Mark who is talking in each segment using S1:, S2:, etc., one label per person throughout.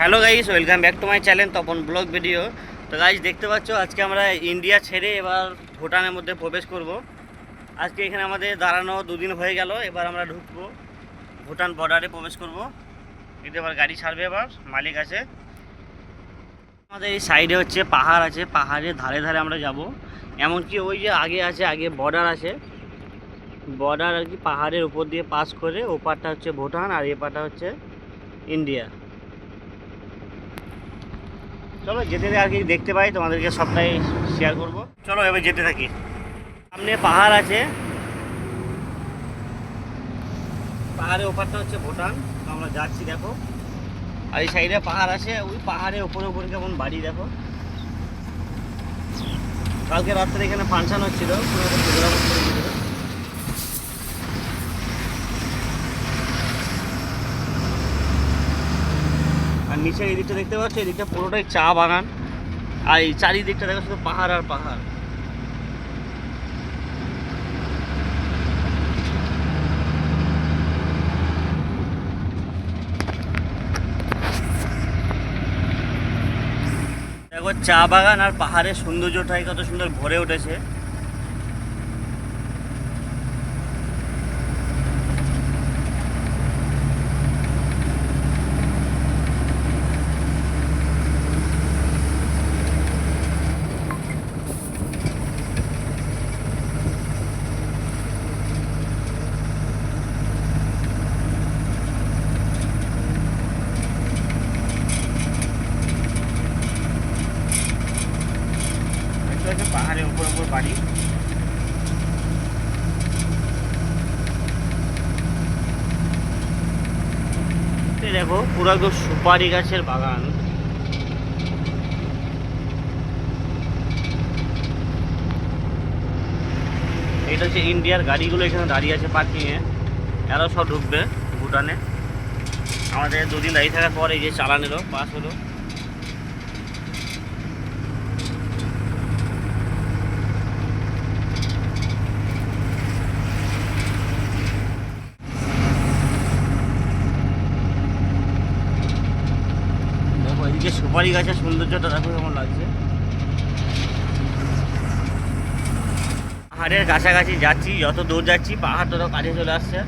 S1: Hello guys welcome back to my channel Tapan blog video তো guys দেখতে পাচ্ছ, আজকে আমরা ইন্ডিয়া ছেড়ে এবার ভুটানের মধ্যে প্রবেশ করব। আজকে এখানে আমাদের দাঁড়ানো দুদিন হয়ে গেল, এবার আমরা ঢুকবো, ভুটান বর্ডারে প্রবেশ করব। কিন্তু এবার গাড়ি ছাড়বে এবার, মালিক আছে। আমাদের এই সাইডে হচ্ছে পাহাড় আছে, পাহাড়ের ধারে ধারে আমরা যাব। এমনকি ওই যে আগে আছে, আগে বর্ডার আছে। বর্ডার আর কি পাহাড়ের উপর দিয়ে পাস করে, ওপারটা হচ্ছে ভুটান আর এপারটা হচ্ছে ইন্ডিয়া চলো যেতে আর কি দেখতে পাই, তোমাদেরকে সবটাই শেয়ার করব। চলো এবার যেতে থাকি। সামনে পাহাড় আছে। পাহাড়ের ওপারটা হচ্ছে ভুটান। আমরা যাচ্ছি, দেখো। আর এই সাইডে পাহাড় আছে। ওই পাহাড়ের উপরে উপরে কেমন বাড়ি, দেখো। কালকে রাত্রে এখানে ফাংশন হচ্ছিল কোনো একটা program হচ্ছিল। আর নিচে এই দিকটা দেখতে পাচ্ছ, এই দিকটা পুরোটাই চা বাগান। আর এই চারিদিকটা দেখো শুধু পাহাড় আর পাহাড়। দেখো, চা বাগান আর পাহাড়ের সৌন্দর্যটাই কত সুন্দর ভরে উঠেছে দেখতে পাচ্ছ পাহাড়ের উপর দেখো, পুরো একদম সুপারি গাছের বাগান। এটা হচ্ছে ইন্ডিয়ার গাড়িগুলো এখানে দাঁড়িয়ে আছে পার্কিংয়ে এরাও সব ঢুকবে ভুটানে। আমাদের দুদিন দাঁড়িয়ে থাকার পর এই যে চালান এলো পাস হলো দেখো এদিকে সুপারি গাছের সৌন্দর্যটা দেখো কেমন লাগছে। পাহাড়ের কাছাকাছি যাচ্ছি, যত দূর যাচ্ছি, পাহাড় তত কাছে চলে আসছে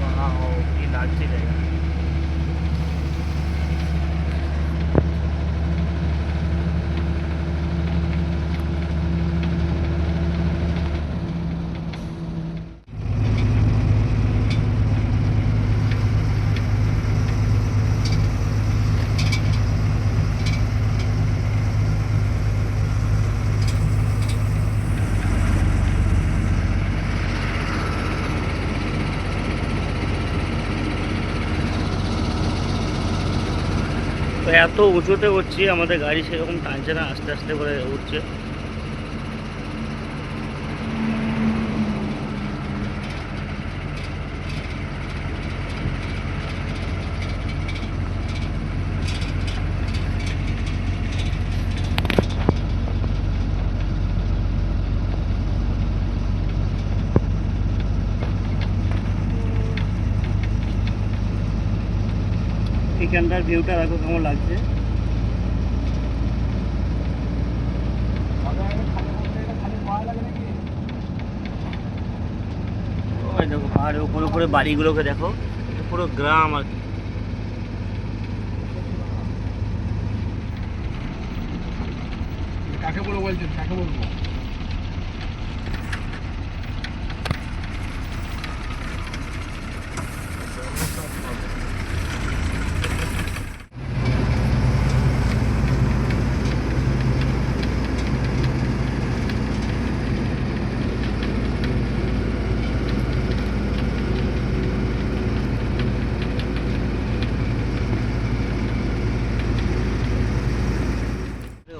S1: Wow, কি লাগছে জায়গা তো এত উঁচুতে উঠছি আমাদের গাড়ি সেরকম টানছে না আস্তে আস্তে করে উঠছে। এখানকার ভিউটা দেখো কেমন লাগছে। দেখো, পাহাড়ের উপরে উপরে বাড়িগুলোকে দেখো, পুরো গ্রাম আর কি।
S2: কাকে বলব বলছেন কাকে বলব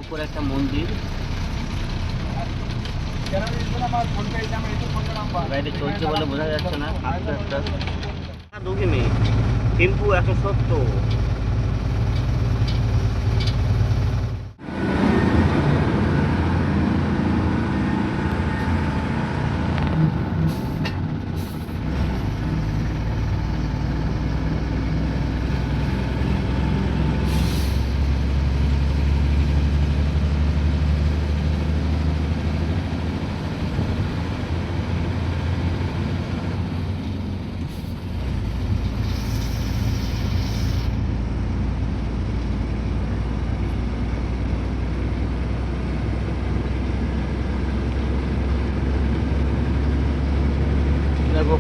S1: উপরে একটা মন্দির গাড়িটা চলছে বলে বোঝা যাচ্ছে না আস্তে আস্তে। দুঃখী মেয়ে টেম্পু একশো সত্তর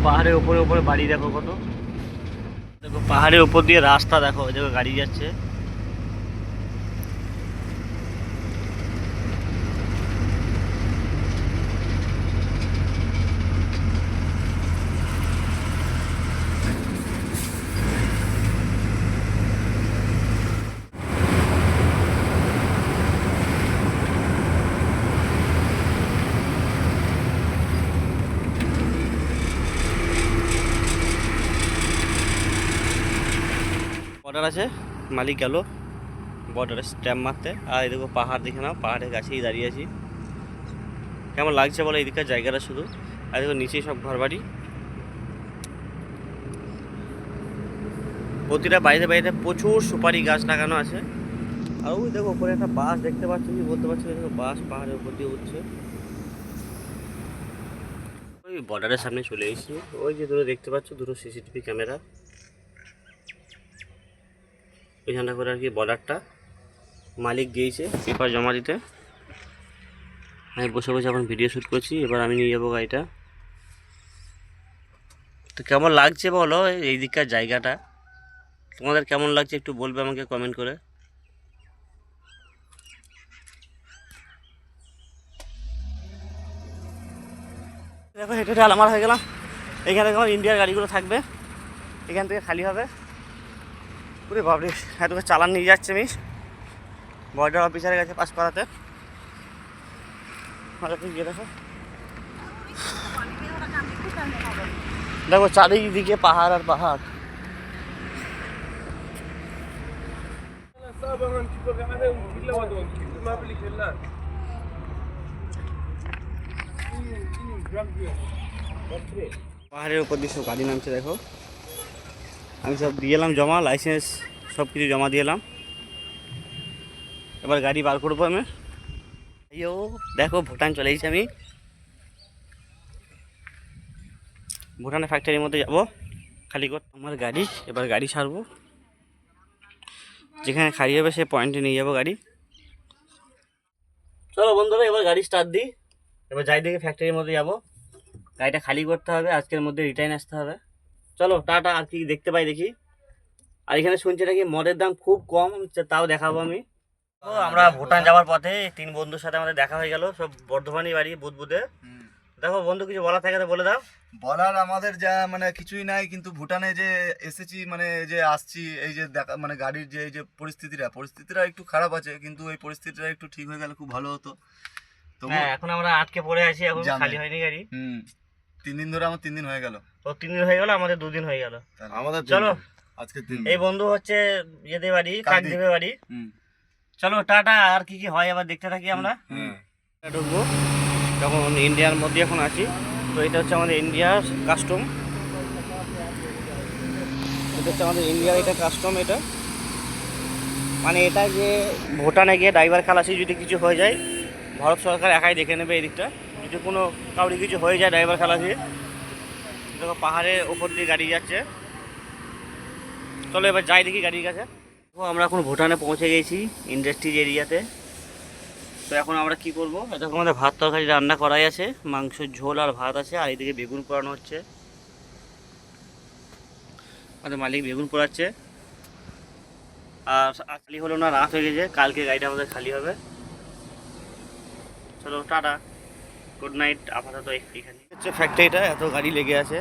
S1: পাহাড়ের উপরে উপরে বাড়ি দেখো কত। দেখো পাহাড়ের উপর দিয়ে রাস্তা দেখো দেখো গাড়ি যাচ্ছে। বর্ডার আছে। মালিক গেল, বর্ডারে স্ট্যাম্প মারতে। আর এই দেখো পাহাড় দেখে নাও, পাহাড়ের কাছেই দাঁড়িয়ে আছি। কেমন লাগছে বলো এদিকের জায়গাটা শুধু? আর দেখো নিচেই সব ঘর বাড়ি প্রতিটা বাড়িতে বাড়িতে প্রচুর সুপারি গাছ লাগানো আছে। আর ওই দেখো উপরে একটা বাস দেখতে পাচ্ছ, কি বলতে পারছি দেখো বাস পাহাড়ের উপর দিয়ে উঠছে। ওই বর্ডারের সামনে চলে এসেছি। ওই যে দুটো দেখতে পাচ্ছ, দুটো সিসিটিভি ক্যামেরা। ওইখানটা করে আর কি বর্ডারটা মালিক গিয়েছে। পেপার জমা দিতে। আমি বসে বসে এখন ভিডিও শ্যুট করছি এবার আমি নিয়ে যাব গাড়িটা। তো কেমন লাগছে বলো? এই দিককার জায়গাটা। তোমাদের কেমন লাগছে একটু বলবে আমাকে কমেন্ট করে। দেখো হেঁটে হেঁটে আলামার হয়ে গেলাম। এখানে তোমার ইন্ডিয়ার গাড়িগুলো থাকবে। এখান থেকে খালি হবে। পুরে বাবরে এত চালান নিয়ে যাচ্ছে আমি। বর্ডার অফিসারের কাছে পাস করাতে। গিয়ে দেখো। দেখো, চারিদিকে পাহাড় আর পাহাড়। পাহাড়ের উপর দিয়ে সব গাড়ি নামছে, দেখো। আমি সব দিয়ে এলাম জমা লাইসেন্স সব কিছু জমা দিয়ে এলাম। এবার গাড়ি বার করব আমি। আইও দেখো, ভুটান চলে এসেছি আমি। ভুটানের ফ্যাক্টরির মধ্যে যাব। খালি কর আমার গাড়ি, এবার গাড়ি ছাড়বো। যেখানে খালি হবে সে পয়েন্টে নিয়ে যাব গাড়ি। চলো বন্ধুরা, এবার গাড়ি স্টার্ট দিই। এবার যাই দিকে ফ্যাক্টরির মধ্যে যাব। গাড়িটা খালি করতে হবে, আজকের মধ্যে রিটার্ন আসতে হবে। চলো টাটা আর কি দেখতে পাই দেখি। আর এখানে শুনছি নাকি মদের দাম খুব কম তাও দেখাবো আমি। ও আমরা ভুটান যাওয়ার পথে তিন বন্ধুর সাথে আমাদের দেখা হয়ে গেল সব বর্ধমানই বাড়ি বুধবুধে। দেখো বন্ধু কিছু বলা থাকে তো বলে দাও।
S3: বলার আমাদের যা মানে কিছুই নাই কিন্তু ভুটানে যে এসেছি মানে যে আসছি এই যে দেখা মানে গাড়ির যে এই যে পরিস্থিতিটা পরিস্থিতিটা একটু খারাপ আছে কিন্তু এই পরিস্থিতিটা একটু ঠিক হয়ে গেলে খুব ভালো হতো। তো
S1: হ্যাঁ এখন আমরা আটকে পড়ে আছি এখন খালি হয়নি গাড়ি।
S3: হুম। তিন দিন ধরে আমার তিন দিন হয়ে গেল।
S1: ও তিন দিন হয়ে গেল আমাদের দুদিন হয়ে গেল।
S3: আমাদের
S1: চলো
S3: আজকে তিন
S1: এই বন্ধু হচ্ছে ইয়েদের বাড়ি
S3: কাকদ্বীপ।
S1: কাকদ্বীপের বাড়ি। চলো টাটা আর কি কি হয় আবার দেখতে থাকি আমরা। ঢুকবো যখন ইন্ডিয়ার মধ্যে এখন আছি। তো এটা হচ্ছে আমাদের ইন্ডিয়ার কাস্টম। এটা হচ্ছে আমাদের ইন্ডিয়ার এটা কাস্টম এটা। মানে এটা যে ভুটানে গিয়ে ড্রাইভার খালাসি যদি কিছু হয়ে যায় ভারত সরকার একাই দেখে নেবে এই যদি কোনো কাউরি কিছু হয়ে যায় ড্রাইভার খালাসি দেখো পাহাড়ের ওপর দিয়ে গাড়ি যাচ্ছে। চলো এবার যাই দেখি গাড়ির কাছে। দেখো, আমরা এখন ভুটানে পৌঁছে গেছি ইন্ডাস্ট্রিজ এরিয়াতে। তো এখন আমরা কি করব? এটা আমাদের ভাত তরকারি রান্না করাই আছে। মাংসের ঝোল আর ভাত আছে, আর এদিকে বেগুন পোড়ানো হচ্ছে। আমাদের মালিক বেগুন পোড়াচ্ছে। আর খালি হলো না, রাত হয়ে গেছে। কালকে গাড়িটা আমাদের খালি হবে। চলো, টাটা। গুড নাইট আপাতত এখানে হচ্ছে ফ্যাক্টরিটা এত গাড়ি লেগে আছে।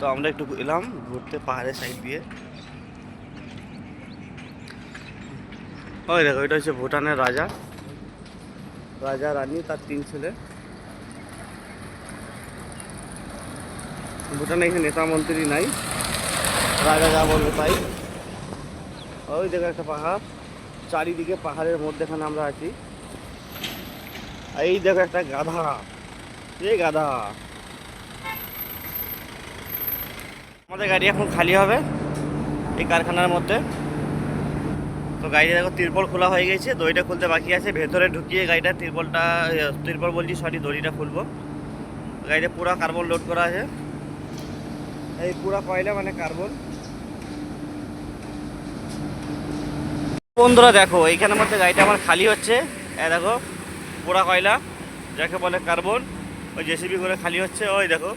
S1: তো আমরা একটু এলাম, ঘুরতে পাহাড়ের সাইড দিয়ে। ওই দেখো, এটা হচ্ছে ভুটানের রাজা। রাজা, রানী, তার তিন ছেলে। ভুটানে এখানে নেতা মন্ত্রী নাই। রাজা যা বলবে তাই। ওই দেখো একটা পাহাড়। চারিদিকে পাহাড়ের মধ্যেখানে আমরা আছি। এই দেখো একটা গাধা। এই গাধা। আমাদের গাড়ি এখন খালি হবে এই কারখানার মধ্যে। তো গাড়িটা দেখো, তিরপল খোলা হয়ে গেছে, দড়িটা খুলতে বাকি আছে। ভেতরে ঢুকিয়ে গাড়িটা তিরপলটা, তিরপল বলছি, সরি, দড়িটা খুলবো। গাড়িতে পুরো কার্বন লোড করা আছে। এই পুরো কয়লা মানে কার্বন বন্ধুরা দেখো, এইখানের মধ্যে গাড়িটা আমার খালি হচ্ছে। এ দেখো, পুরা কয়লা, যাকে বলে কার্বন ওই জেসিবি করে খালি হচ্ছে ওই দেখো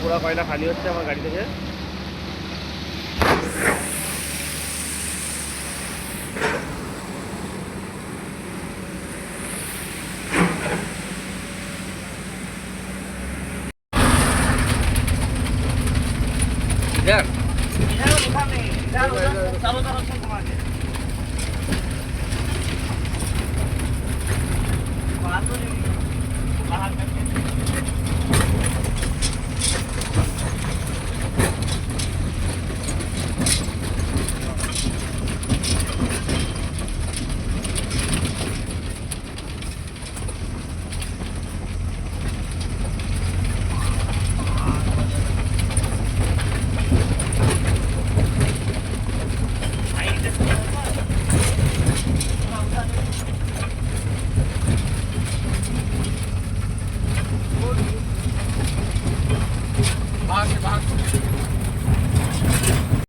S1: পুরো কয়লা খালি হচ্ছে আমার গাড়ি থেকে।